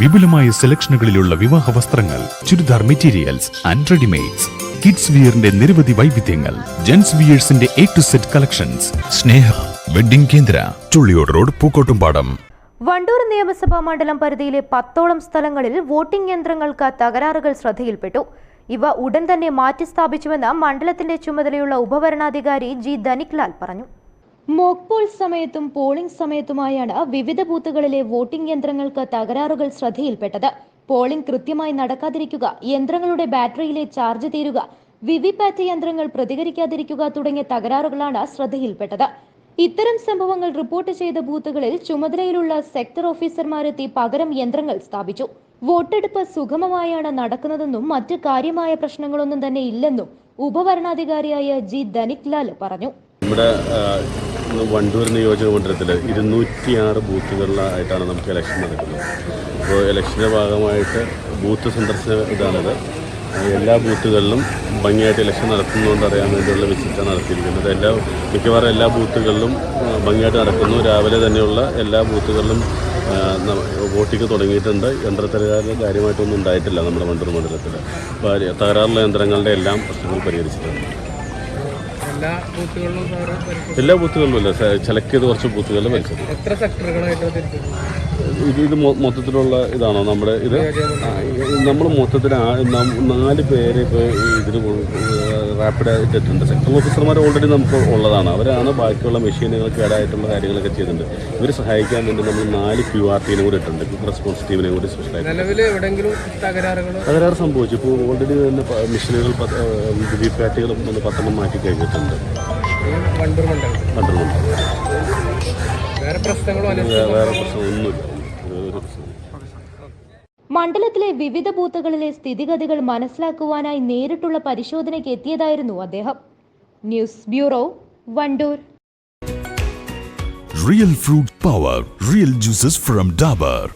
വിപുലമായ സെലക്ഷനുകളിലുള്ള വിവാഹ വസ്ത്രങ്ങൾ churidar materials and readymades kids വിയറിന്റെ നിരവധി വൈവിധ്യങ്ങൾ gents വിയേഴ്സിന്റെ A to Z collections Sneha wedding കേന്ദ്ര ചുള്ളിയോട് റോഡ് പൂക്കോട്ടുംപാടം. വണ്ടൂർ നിയമസഭാ മണ്ഡലം പരിധിയിലെ പത്തോളം സ്ഥലങ്ങളിൽ വോട്ടിംഗ് യന്ത്രങ്ങൾക്ക് തകരാറുകൾ ശ്രദ്ധയിൽപ്പെട്ടു. ഇവ ഉടൻ തന്നെ മാറ്റിസ്ഥാപിച്ചുവെന്ന് മണ്ഡലത്തിന്റെ ചുമതലയുള്ള ഉപവരണാധികാരി ജി. ധനിക്ലാൽ പറഞ്ഞു. മോക്ക് പോൾ സമയത്തും പോളിംഗ് സമയത്തുമായാണ് വിവിധ ബൂത്തുകളിലെ വോട്ടിംഗ് യന്ത്രങ്ങൾക്ക് തകരാറുകൾ ശ്രദ്ധയിൽപ്പെട്ടത്. പോളിംഗ് കൃത്യമായി നടക്കാതിരിക്കുക യന്ത്രങ്ങളുടെ ബാറ്ററിയിലെ ചാർജ് തീരുക വിവിപാറ്റ് യന്ത്രങ്ങൾ പ്രതികരിക്കാതിരിക്കുക തുടങ്ങിയ തകരാറുകളാണ് ശ്രദ്ധയിൽപ്പെട്ടത്. ഇത്തരം സംഭവങ്ങൾ റിപ്പോർട്ട് ചെയ്ത ബൂത്തുകളിൽ ചുമതലയിലുള്ള സെക്ടർ ഓഫീസർമാരെത്തി പകരം യന്ത്രങ്ങൾ സ്ഥാപിച്ചു. വോട്ടെടുപ്പ് സുഗമമായാണ് നടക്കുന്നതെന്നും മറ്റ് കാര്യമായ പ്രശ്നങ്ങളൊന്നും തന്നെ ഇല്ലെന്നും ഉപഭരണാധികാരിയായ ജി. ധനിക് ലാൽ പറഞ്ഞു. നമ്മുടെ വണ്ടൂർ നിയോജക മണ്ഡലത്തിൽ ഇരുന്നൂറ്റിയാറ് ബൂത്തുകളിലായിട്ടാണ് നമുക്ക് ഇലക്ഷൻ നടക്കുന്നത്. അപ്പോൾ ഇലക്ഷന്റെ ഭാഗമായിട്ട് ബൂത്ത് സന്ദർശന ഇതാണിത്. എല്ലാ ബൂത്തുകളിലും ഭംഗിയായിട്ട് ഇലക്ഷൻ നടത്തുന്നതുകൊണ്ട് അറിയാൻ വേണ്ടിയുള്ള വിസിറ്റാണ് നടത്തിയിരിക്കുന്നത്. എല്ലാ മിക്കവാറും എല്ലാ ബൂത്തുകളിലും ഭംഗിയായിട്ട് നടക്കുന്നു. രാവിലെ തന്നെയുള്ള എല്ലാ ബൂത്തുകളിലും വോട്ടിങ് തുടങ്ങിയിട്ടുണ്ട്. യന്ത്രത്തകരാറ് കാര്യമായിട്ടൊന്നും ഉണ്ടായിട്ടില്ല നമ്മുടെ മണ്ഡലം മണ്ഡലത്തിൽ അപ്പോൾ തകരാറുള്ള യന്ത്രങ്ങളുടെ എല്ലാം പ്രശ്നങ്ങൾ പരിഹരിച്ചിട്ടുണ്ട്. എല്ലാ ബൂത്തുകളിലും അല്ല സെലക്ട് ചെയ്ത് കുറച്ച് ബൂത്തുകളിൽ വലിച്ചത് എത്ര ഇത് ഇത് മൊത്തത്തിലുള്ള ഇതാണോ നമ്മുടെ ഇത്? നമ്മൾ മൊത്തത്തിൽ നാല് പേര് ഇപ്പോൾ ഇതിന് റാപ്പിഡ് ആയിട്ടുണ്ട് സെക്ടർ ഓഫീസർമാർ ഓൾറെഡി നമുക്ക് ഉള്ളതാണ്. അവരാണ് ബാക്കിയുള്ള മെഷീനുകൾ കേടായിട്ടുള്ള കാര്യങ്ങളൊക്കെ ചെയ്തിട്ടുണ്ട് ഇവർ സഹായിക്കാൻ വേണ്ടി നമ്മൾ നാല് ക്യു ആർ ടീനെ കൂടി ഇട്ടുണ്ട് ക്വിക്ക് റെസ്പോൺസ് ടീമിനെ കൂടി തകരാറ് സംഭവിച്ചു. ഇപ്പോൾ ഓൾറെഡി തന്നെ മെഷീനുകൾ വി പാറ്റുകളും ഒന്ന് പത്തെണ്ണം മാറ്റി കഴിഞ്ഞിട്ടുണ്ട്. വേറെ പ്രശ്നങ്ങളോ വേറെ പ്രശ്നമൊന്നുമില്ല ഒരു പ്രശ്നം മണ്ഡലത്തിലെ വിവിധ ബൂത്തുകളിലെ സ്ഥിതിഗതികൾ മനസ്സിലാക്കുവാനായി നേരിട്ടുള്ള പരിശോധനയ്ക്ക് എത്തിയതായിരുന്നു അദ്ദേഹം news bureau Wandoor real fruit power real juices from Dabur.